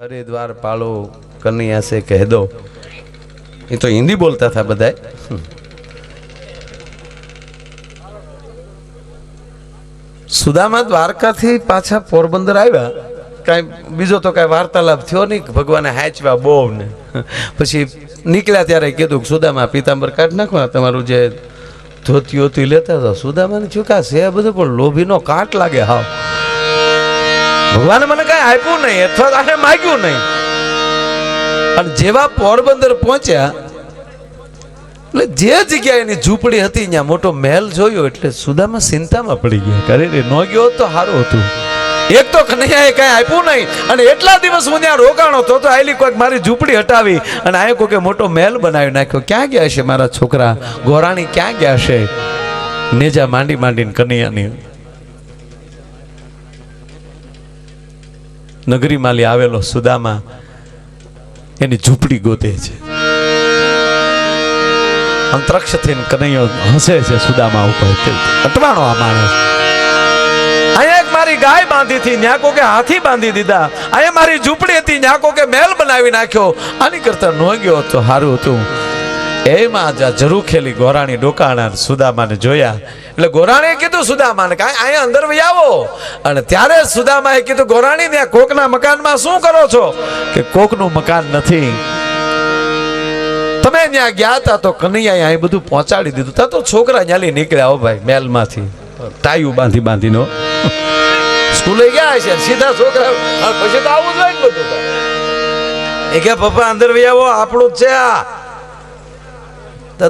અરે દ્વાર પાળો, કનૈયા સે કહે દો એ તો હિન્દી બોલતા હતા બધા સુદામા દ્વારકાથી પાછા પોરબંદર આવ્યા. કાંઈ બીજો તો કાંઈ વાર્તાલાપ થયો નહીં ભગવાને હાચવા બહુ ને પછી નીકળ્યા ત્યારે કીધું કે સુદામા પીતાંબર કાઢ નાખવા તમારું જે ધોતી હોતી લેતા હતા. સુદામાને ચૂકા છે બધું, પણ લોભીનો કાટ લાગે હાવ. ભગવાને મને આપ્યું નહીં અથવા આને માગ્યું નહીં. અને જેવા પોરબંદર પહોંચ્યા, એટલે જે જગ્યાએ એની ઝૂંપડી હતી, ત્યાં મોટો મહેલ જોયો, એટલે સુદામાં ચિંતામાં પડી ગયા. કરે રે, ન ગયો તો સારું હતું. એક તો કનૈયાએ કાંઈ આપ્યું નહીં, અને એટલા દિવસ હું ત્યાં રોકાણો તો તો આયલી કોઈક મારી ઝૂંપડી હટાવી, અને આ કોઈકે મોટો મહેલ બનાવી નાખ્યો. ક્યાં ગયા છે મારા છોકરા? ગોરાણી ક્યાં ગયા છે નેજા માંડી માંડીને કનૈયાની નગરી માલી આવેલો સુદામા, એની ઝૂંપડી ગોતે છે. અંતરક્ષ થઈને કનૈયો હસે છે સુદામા ઉપર અટવાણો આ માણસ. અહીંયા એક મારી ગાય બાંધી હતી ન્યા કોકે હાથી બાંધી દીધા. અહીંયા મારી ઝૂંપડી હતી ન્યા કોકે મહેલ બનાવી નાખ્યો. આની કરતા નો ગયો તો સારું હતું. એમાં જા જરૂર ખેલી ગોરાણી ડોકાણા સુદામાને જોયા. એટલે ગોરાણીએ કીધું, સુદામાને કાંઈ અહીંયા અંદર વહી આવો. અને ત્યારે સુદામાએ કીધું, ગોરાણી, ત્યાં કોકના મકાનમાં શું કરો છો? કે કોકનું મકાન નથી. તમે ત્યાં ગયા હતા તો કનૈયા અહીં બધું પહોંચાડી દીધું. તા તો છોકરા ન્યાલી નીકળ્યા હો ભાઈ, મહેલમાંથી. ટાયું બાંધી બાંધીનો. સ્કૂલે ગયા છે સીધા છોકરા પછી તો આવું ને બધું એ કે, પપ્પા, અંદર વહી આવો, આપણું જ છે આ.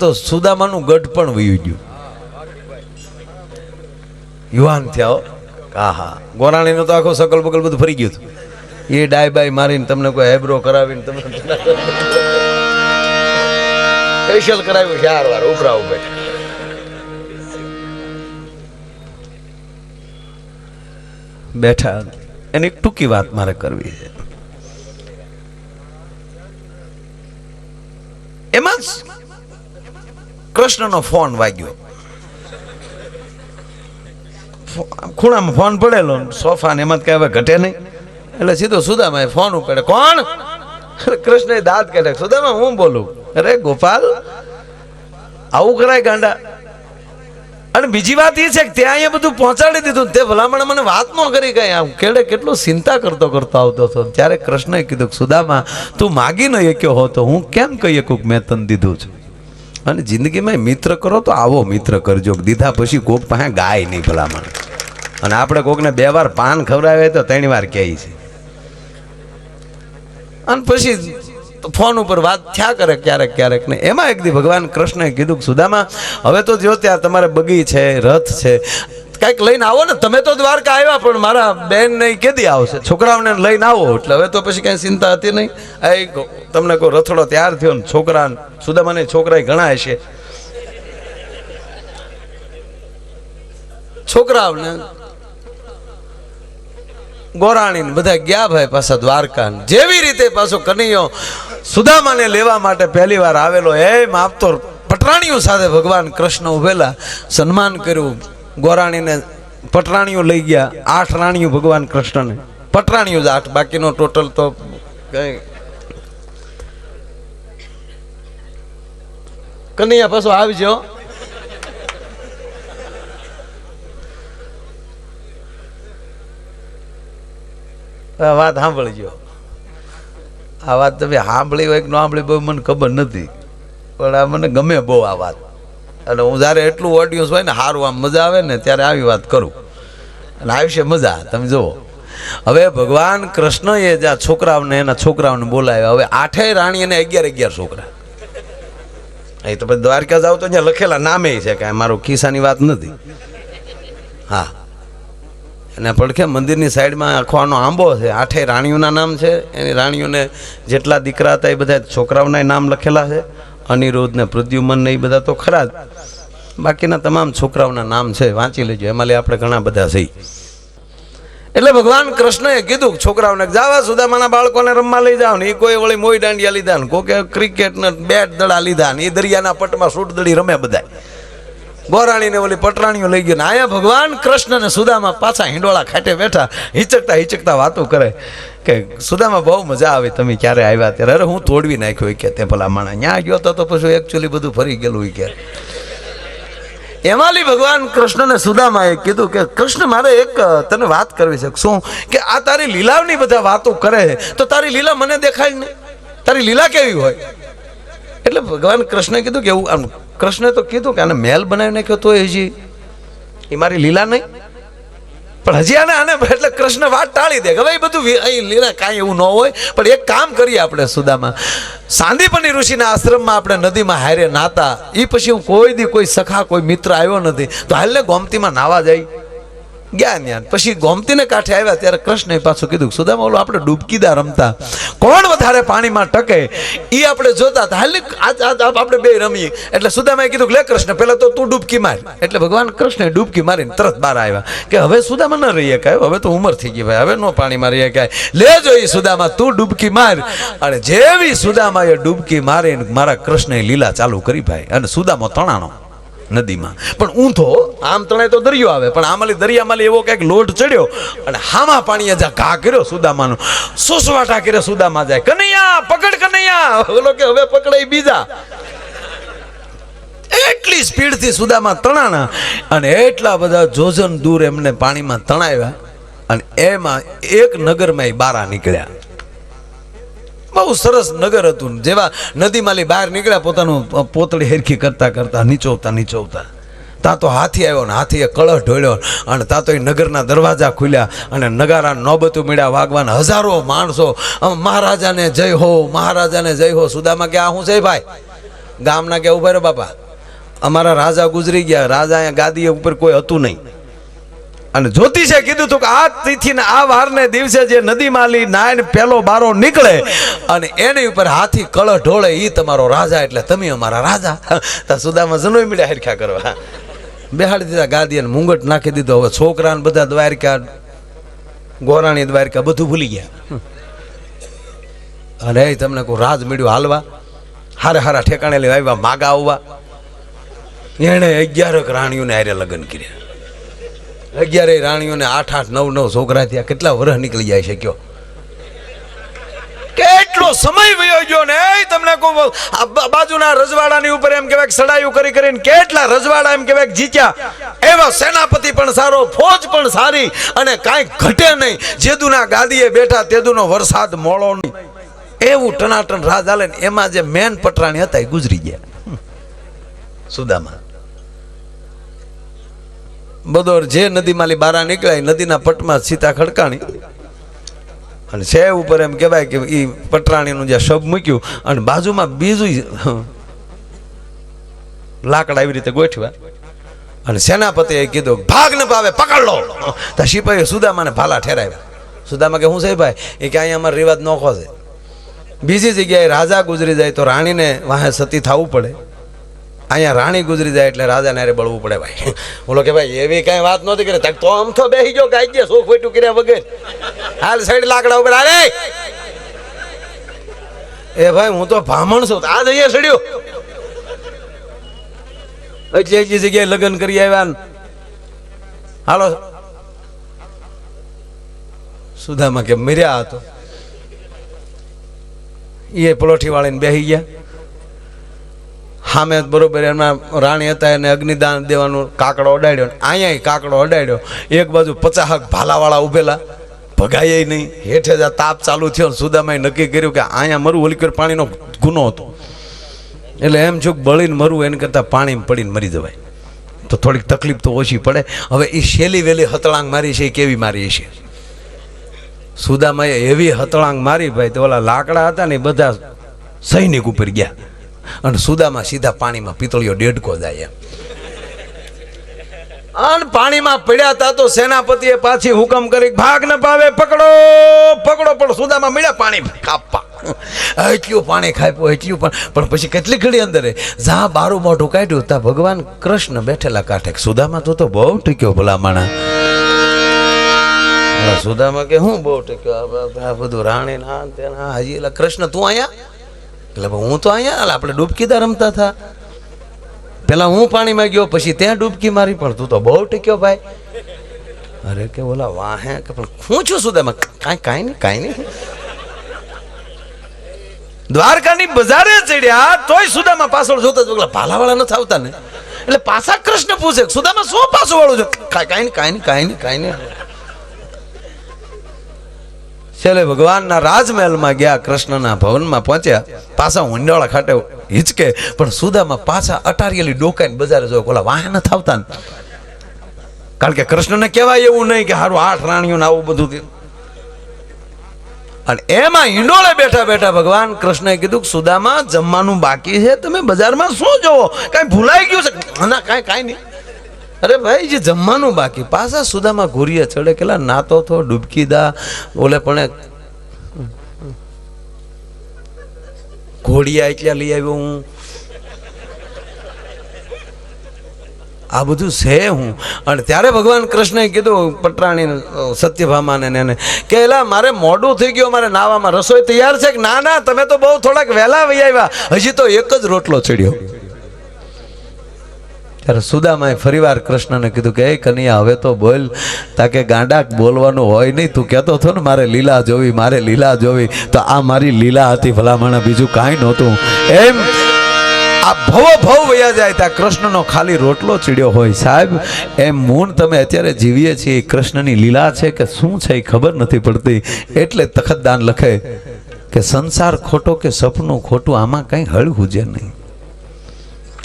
તો સુદામાનું ગઢ પણ વયું ગયું. યુવાન થયા આહા. ગોરાણીનું તો આખો સકલ બકલ બધું ફરી ગયું હતું. એ ડાય બાય મારીને તમને કોઈ હેબ્રો કરાવીને તમને ફેશિયલ કરાવ્યું ચાર વાર ઉભરા ઉભે. બેઠા. એની ટૂંકી વાત મારે કરવી છે. એમાં કૃષ્ણનો ફોન વાગ્યો. ખૂણામાં ફોન પડેલો સોફા ને એમાં કઈ હવે ઘટે નહીં. એટલે સીધો સુદામાએ ફોન ઉપાડે કોણ? કૃષ્ણ દાંત કાઢે સુદામા, હું બોલું? અરે ગોપાલ, આવું કરાય ગાંડા. અને બીજી વાત એ છે કે ત્યાં અહીંયા બધું પહોંચાડી દીધું તે ભલામણ મને વાત ન કરી કઈ આમ કેડે કેટલો ચિંતા કરતો કરતો આવતો હતો. ત્યારે કૃષ્ણએ કીધું સુદામા, તું માગી ન શક્યો હો તો હું કેમ કહી શકું મેં તને દીધું છું? અને જિંદગીમાં મિત્ર કરો તો આવો મિત્ર કરજો. દીધા પછી કોક પાસે ગાય નહીં ભલામણ. અને આપણે કોકને બે વાર પાન ખવડાવે તો ત્રણ વાર કહે છે. અને પછી ફોન ઉપર વાત થયા કરે ક્યારેક ક્યારેક ને. એમાં એક દી ભગવાન કૃષ્ણએ કીધું કે સુદામા, હવે તો જો ત્યાં તમારે બગી છે, રથ છે, કાંઈક લઈને આવો ને. તમે તો દ્વારકા આવ્યા, પણ મારા બેન ને કેદી આવશે. છોકરાઓને લઈને આવો એટલે. હવે તો પછી કાંઈ ચિંતા હતી નહીં. આ તમને કોઈ રથડો તૈયાર થયો ને છોકરા સુદામાને છોકરા ઘણા હશે છોકરાઓને ગોરાણી બધા ગયા ભાઈ પાછા દ્વારકા જેવી રીતે પાછો કનૈયો સુદામાને લેવા માટે પહેલી વાર આવેલો એમ આપતો પટરાણીઓ સાથે ભગવાન કૃષ્ણ ઉભેલા, સન્માન કર્યું. ગોરાણીને પટરાણીઓ લઈ ગયા, આઠ રાણીઓ ભગવાન કૃષ્ણને. પટરાણીઓ જ આઠ, બાકીનો ટોટલ તો કઈ. કનૈયા પાછો આવજો વાત સાંભળજો. આ વાત તમે સાંભળી હોય કે ન સાંભળી બહુ મને ખબર નથી. પણ આ મને ગમે બહુ આ વાત. અને હું જ્યારે એટલું ઓડિયન્સ હોય ને સારું આમ મજા આવે ને, ત્યારે આવી વાત કરું. અને આવશે મજા, તમે જુઓ. હવે ભગવાન કૃષ્ણએ જ આ છોકરાઓને, એના છોકરાઓને બોલાવ્યા. હવે આઠેય રાણી અને અગિયાર અગિયાર છોકરા. એ તો પછી દ્વારકા જાવ તો અહીંયા લખેલા નામે છે કે મારો ખિસ્સાની વાત નથી. હા. અને પડખે મંદિરની સાઈડમાં આખો આંબો છે? આઠે રાણીઓના નામ છે. એની રાણીઓને જેટલા દીકરા હતા એ બધા છોકરાઓના નામ લખેલા છે. અનિરુદ્ધ ને પ્રદ્યુમન ને એ બધા તો ખરા જ. બાકીના તમામ છોકરાઓના નામ છે, વાંચી લેજો. એમાં આપણે ઘણા બધા છે. એટલે ભગવાન કૃષ્ણએ કીધું છોકરાઓને જાવા સુદામાના બાળકોને રમવા લઈ જાઓ ને. એ કોઈ વળી મોઈ દાંડિયા લીધા ને. કોકે ક્રિકેટ ને બેટ દડા લીધા ને. એ દરિયાના પટમાં સૂટ દડી રમે બધા ગોરાણીને ઓલી પટરાણીઓ લઈ ગયો અહીંયા ભગવાન કૃષ્ણ ને સુદામા પાછા હિંડોળા ખાટે બેઠા, હિચકતા હિચકતા વાતો કરે કે, સુદામાં, બહુ મજા આવે તમે ક્યારે આવ્યા ત્યારે? અરે, હું તોડવી નાખ્યો કે તે ભલા માણા ત્યાં ગયો તો પછી એકચ્યુઅલી બધું ફરી ગયેલું હોય કે. એમાંલી ભગવાન કૃષ્ણને સુદામાએ કીધું કે, કૃષ્ણ, મારે એક તને વાત કરવી છે. શું? કે, આ તારી લીલાની બધા વાતો કરે, તો તારી લીલા મને દેખાય ને? તારી લીલા કેવી હોય? એટલે ભગવાન કૃષ્ણે કીધું કે, એવું આમ કૃષ્ણે તો કીધું કે આને મહેલ બનાવી નાખ્યો તો હજી. એ મારી લીલા નહીં. પણ હજી આને આને એટલે કૃષ્ણ વાત ટાળી દે કે ભાઈ બધું અહીં લીલા કાંઈ એવું ન હોય. પણ એક કામ કરીએ આપણે સુદામાં. સાંદીપની ઋષિના આશ્રમમાં આપણે નદીમાં હારે નાતા. એ પછી હું કોઈ દી કોઈ સખા, કોઈ મિત્ર આવ્યો નથી. તો હાલને ગોમતીમાં નાવા જાય. ગયા ત્યાં પછી ગોમતીને કાંઠે આવ્યા ત્યારે કૃષ્ણએ પાછું કીધું, સુદામા ઓલું આપણે ડૂબકીદા રમતા. કોણ વધારે પાણીમાં ટકે? એ આપણે જોતા હતા. હાલ આપણે બે રમીએ. એટલે સુદામાએ કીધું, લે કૃષ્ણ પહેલા તો તું ડૂબકી માર. એટલે ભગવાન કૃષ્ણએ ડૂબકી મારીને તરત બહાર આવ્યા કે, હવે સુદામા ન રહીએ કાંઈ, હવે તો ઉંમર થઈ ગઈ ભાઈ, હવે નો પાણીમાં રહીએ કાંઈ. લે જોઈ સુદામા, તું ડૂબકી માર. અને જેવી સુદામાએ ડૂબકી મારીને મારા કૃષ્ણએ લીલા ચાલુ કરી ભાઈ, અને સુદામો તણાણો. નદીમાં. પણ ઊંધો, આમ તણાય તો દરિયો આવે, પણ આમાંલી દરિયામાં એવો કંઈક લોટ ચડ્યો અને હામાં પાણીએ જા ઘા કર્યો સુદામાનો, સુસવાટા કર્યો સુદામા જાય, કનૈયા, પકડ કનૈયા. ઓલો કે, હવે પકડાય બીજા. એટલી સ્પીડથી સુદામા તણાણા અને એટલા બધા જોજન દૂર એમને પાણીમાં તણાવ્યા અને એમાં એક નગરમાં એ બારા નીકળ્યા. બહુ સરસ નગર હતું. જેવા નદીમાંથી બહાર નીકળ્યા, પોતાનું પોતળી હેરખી કરતા કરતા નીચોવતા નીચોવતા. ત્યાં તો હાથી આવ્યો ને હાથીએ કળશ ઢોળ્યો અને ત્યાં તો એ નગરના દરવાજા ખુલ્યા અને નગારા નોબતું મળ્યા વાગવાના હજારો માણસો. મહારાજાને જય હો, મહારાજાને જય હો. સુદામાં કે આ હું છે ભાઈ? ગામના કે ઊભા રે બાપા? અમારા રાજા ગુજરી ગયા. રાજા ગાદી ઉપર કોઈ હતું નહીં. અને જ્યોતિષે કીધું હતું કે આ તિથિને આ વારને દિવસે જે નદીમાલી નાયન પેલો બારો નીકળે અને એની ઉપર હાથી કળ ઢોળે એ તમારો રાજા એટલે તમે અમારા રાજા. સુદામાં જનોય મળ્યા હરખા કરવા. બેહાડી દીધા ગાદી અને મુંગટ નાખી દીધો. હવે છોકરાને બધા દ્વારકા, ગોરાણી દ્વારકા બધું ભૂલી ગયા. એ તમને કોઈ રાજ મળ્યું હાલવા. હારે હારા ઠેકાણે લેવા આવ્યા, માગા આવવા. એણે અગિયારક રાણીઓને આરે લગ્ન કર્યા. અગિયારે રાણીઓને આઠ આઠ નવ નવ છોકરા થયા. કેટલા વર્ષ નીકળી જાય છે કયો? કેટલો સમય વયો ગયો ને? તમને કહું બાજુના રજવાડાની ઉપર એમ કહેવાય સડાયું કરી કરીને કેટલા રજવાડા એમ કહેવાય જીત્યા. એવા સેનાપતિ પણ સારો, ફોજ પણ સારી અને કાંઈ ઘટે નહીં. જેદુના ગાદીએ બેઠા, તેદુનો વરસાદ મોળો નહીં. એવું ટનાટન રાજ હાલે એમાં જે મેન પટરાણી હતા, એ ગુજરી ગયા. સુદામા. બદોર જે નદીમાંથી બારા નીકળ્યા, નદીના પટમાં સીતા ખડકાણી. અને છે ઉપર એમ કહેવાય કે એ પટરાણીનું જે શબ મૂક્યું અને બાજુમાં બીજું લાકડા એવી રીતે ગોઠવા અને સેનાપતિએ કીધું, ભાગ ન પાવે પકડ લો. તો સિપાહીએ સુદામાને ભાલા ઠેરાવ્યા. સુદામા કે હું છે ભાઈ, એ કે અહીંયા અમારો રિવાજ નોખો છે. બીજી જગ્યાએ રાજા ગુજરી જાય તો રાણીને વાહે સતી થવું પડે. અહીંયા રાણી ગુજરી જાય એટલે રાજાને હારે બળવું પડે ભાઈ. બોલો કે ભાઈ, એવી કાંઈ વાત નહોતી કરી. તક તો આમ તો બેસી ગયો ગાઈ ગયા શોખ વેટું કર્યા વગર. હાલ સાઈડ લાકડા ઉપર હાલે એ ભાઈ, હું તો ભામણ છું. આ જઈએ સડ્યો એટલી એટલી જગ્યાએ લગ્ન કરી આવ્યા હાલો. સુધામાં કે મર્યા હતો એ પલોઠી વાળીને બેસી ગયા. સામે બરોબર એમાં રાણી હતા એને અગ્નિદાન દેવાનું કાકડો અડાડ્યો અહીંયા કાકડો અડાડ્યો. એક બાજુ પચાહક ભાલાવાળા ઉભેલા. ભગાય નહીં. હેઠે જ તાપ ચાલુ થયો સુદામાએ નક્કી કર્યું કે અહીંયા મરવું હોલીકર પાણીનો ગુનો હતો. એટલે એમ છું બળીને મરવું, એને કરતાં પાણીમાં પડીને મરી જવાય. તો થોડીક તકલીફ તો ઓછી પડે. હવે એ શેલી વેલી હતળાંગ મારી છે એ કેવી મારી છે? સુદામાએ એવી હતળાંગ મારી, ભાઈ, તો ઓલા લાકડા હતા ને બધા સૈનિક ઉપર ગયા. અને સુદામાં સીધા પાણીમાં પિતળીઓ ડેડકો જાય અને પાણીમાં પડ્યા તા તો સેનાપતિએ પાછી હુકમ કરી, ભાગ ન પાવે પકડો પકડો. પણ સુદામાં મળ્યા પાણી કાપવા એટલું પાણી ખાપ્યું એટલું પણ પણ પછી કેટલી ઘડી અંદર જ્યાં બારું મોઢું કાઢ્યું, ત્યાં ભગવાન કૃષ્ણ બેઠેલા કાંઠે. સુદામાં તો તો બહુ ટીક્યો ભલા માણા. સુદામા કે હું બહુ ટીક્યો? આ બધું રાણી ના આ ને તે ના હજી કૃષ્ણ, તું અહીંયા? એટલે હું તો અહીંયા આપણે ડૂબકીદાર રમતા હતા. પેલા હું પાણીમાં ગયો, પછી ત્યાં ડૂબકી મારી, પણ તું તો બહુ ટીક્યો ભાઈ. અરે કે ઓલા વાહે કે પણ હું છું સુદામા કાંઈ કાંઈ નહીં કાંઈ નહીં. દ્વારકાની બજારે ચડ્યા, તોય સુદામા પાછળ જોતા જ ભાલાવાળા નથી આવતા ને. એટલે પાછા કૃષ્ણ પૂછે સુદામા શું પાછું વાળું છે? કાંઈ કાંઈ કાંઈ કાંઈ નહીં. છેલ્લે ભગવાનના રાજમહેલમાં ગયા, કૃષ્ણના ભવનમાં પહોંચ્યા. પાછા ઊંડાળા ખાટે હિચકે, પણ સુદામાં પાછા અટારિયેલી ડોકાઈને બજારે જો ઓલા વાહન ને કારણ કે કૃષ્ણને કહેવાય એવું નહીં કે હારું આઠ રાણીઓ ને આવું બધું અને એમાં હિંડોળે બેઠા બેઠા ભગવાન કૃષ્ણએ કીધું કે સુદામાં જમવાનું બાકી છે, તમે બજારમાં શું જોવો? કાંઈ ભૂલાઈ ગયું છે? ના, કાંઈ કાંઈ નહીં. અરે ભાઈ, જે જમવાનું બાકી, પાછા સુદામાં ઘૂરીએ ચડે કેલા નાતો થો, ડૂબકી દા, ઓલે પણ ઘોડિયા એટલા લઈ આવ્યો હું. આ બધું છે હું. અને ત્યારે ભગવાન કૃષ્ણએ કીધું, પટરાણી સત્યભામાને એને, કે એલા, મારે મોડું થઈ ગયું, મારે નાવામાં રસોઈ તૈયાર છે કે ના ના, તમે તો બહુ થોડાક વહેલા વહી આવ્યા. હજી તો એક જ રોટલો ચડ્યો. ત્યારે સુદામાએ ફરીવાર કૃષ્ણને કીધું કે, એ કનૈયા, હવે તો બોલ. તાકે ગાંડા બોલવાનું હોય નહીં. તું કહેતો હતો ને, મારે લીલા જોવી, મારે લીલા જોવી. તો આ મારી લીલા હતી, ભલામણ, બીજું કાંઈ નહોતું. એમ આ ભવો ભવ વયા જાય ત્યાં કૃષ્ણનો ખાલી રોટલો ચીડ્યો હોય. સાહેબ, એમ મૂન તમે અત્યારે જીવીએ છીએ કૃષ્ણની લીલા છે કે શું છે એ ખબર નથી પડતી. એટલે તખતદાન લખે કે, સંસાર ખોટો કે સપનું ખોટું, આમાં કંઈ હળવું જે નહીં.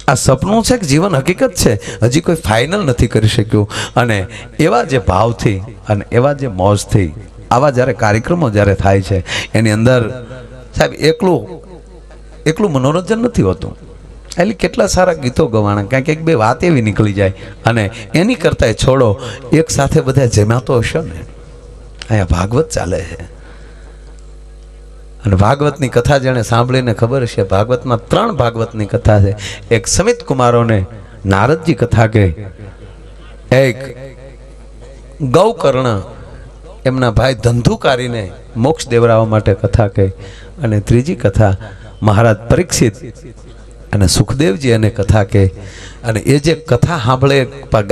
આ સપનું છે કે જીવન હકીકત છે? હજી કોઈ ફાઇનલ નથી કરી શક્યું. અને એવા જે ભાવથી અને એવા જે મોજથી આવા જ્યારે કાર્યક્રમો જ્યારે થાય છે, એની અંદર સાહેબ, એકલું એકલું મનોરંજન નથી હોતું. એટલે કેટલા સારા ગીતો ગવાણા, ક્યાંક એક બે વાત એવી નીકળી જાય. અને એની કરતાંય છોડો, એક સાથે બધા જમ્યા તો હશો ને, અહીંયા ભાગવત ચાલે છે. અને ભાગવતની કથા જેણે સાંભળીને ખબર છે ભાગવતમાં ત્રણ ભાગવતની કથા છે. એક સમિત કુમારોને નારદજી કથા કહે, એક ગૌકર્ણ એમના ભાઈ ધંધુકારીને મોક્ષ દેવરાવા માટે કથા કહે અને ત્રીજી કથા, મહારાજ પરીક્ષિત અને સુખદેવજી એને કથા કહે. અને એ જે કથા સાંભળે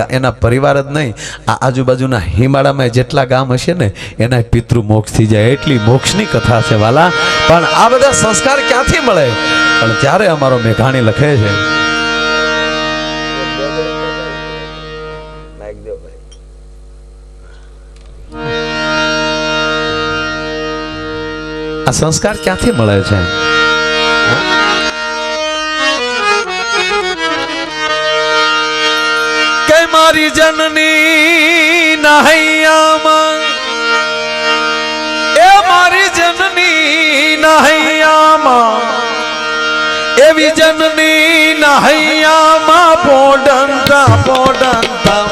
એના પરિવાર જ નહીં, આ આજુબાજુના હિમાળામાં જેટલા ગામ હશે ને, એના પિતૃ મોક્ષ થઈ જાય. એટલી મોક્ષની કથા છે વાલા. પણ આ બધા સંસ્કાર ક્યાંથી મળે? પણ ત્યારે અમારો મેઘાણી લખે છે. આ સંસ્કાર ક્યાંથી મળે છે? મારી જનની નહૈયામાં. એ મારી જનની નહૈયામાં. એવી જનની નહૈયામાં પોડંતા પોડંતા.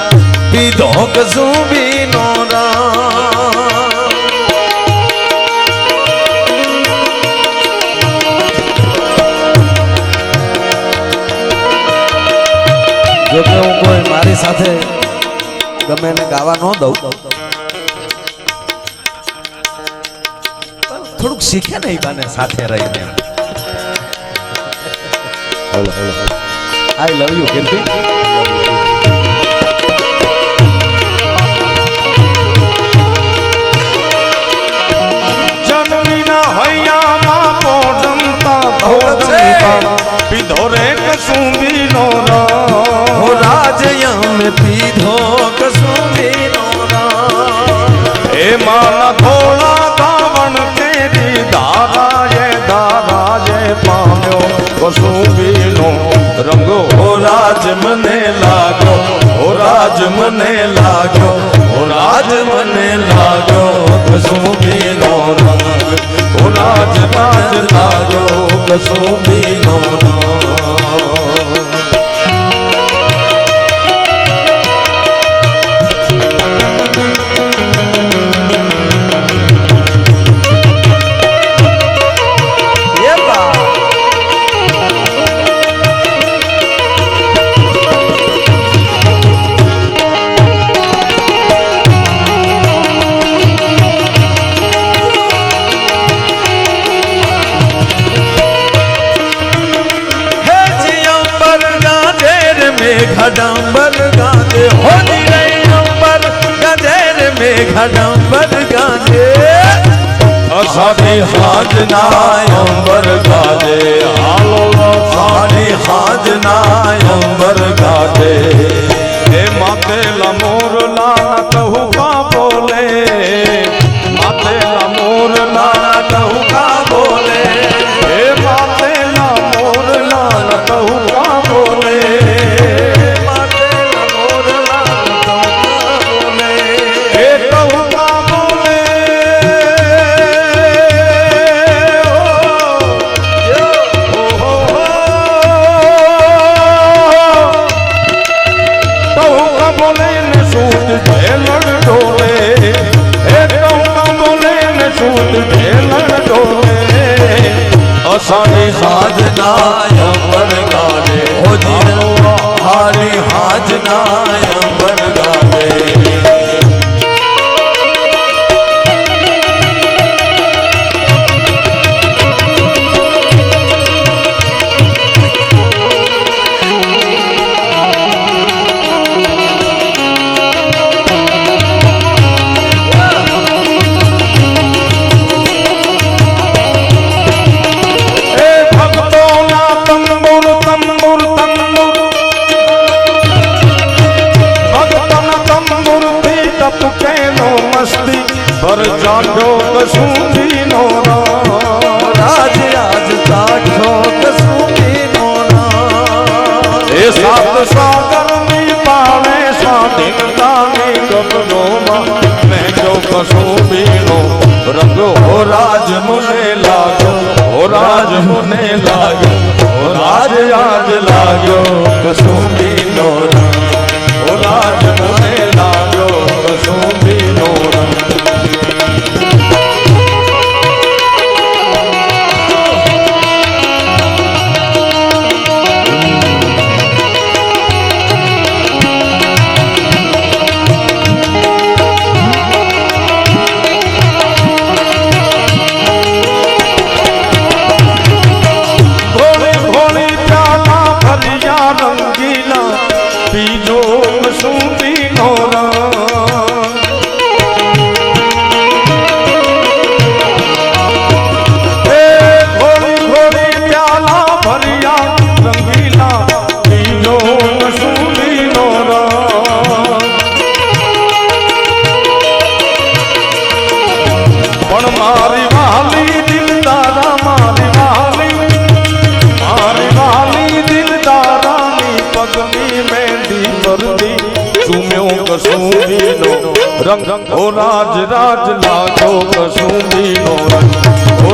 પીધો કસુબીનો રામ. કોઈ મારી સાથે ગમે એને ગાવા ન દઉં. થોડુંક શીખે ને બાને સાથે રહીને. I love you Kirti. પીધો રે કસુંબી નો પીધો રે પીધો કસુંબીનો એ માના થોડા ધાવણ તેરી દાદાએ દાદાએ પામ્યો કસુંબીનો રંગ હો રાજ મને લાગ્યો હો રાજ મને લાગ્યો હો રાજ મને લાગ્યો કસુંબીનો રંગ હો રાજ રાજ લાગ્યો કસુંબીનો રંગ ઘડંબર ગાજે અષાઢી હાજના અંબર ગાજે. હાલો સાડી હાજના અંબર ગાજે. હે માતે લમોર না ભર જાડો કસુંબીનો રામ રાજ રાજ સાઠો કસુમી એ સાત સાગરની પાણે સ્વાધીનતાની ગગનોમાં મેં જો કસુંબીનો રંગ હો રાજ મુને લાગ્યો હો રાજ મુને હો રાજ રંગ ઓ રાજ રાજ લાગો કસુંબીનો રંગ. ઓ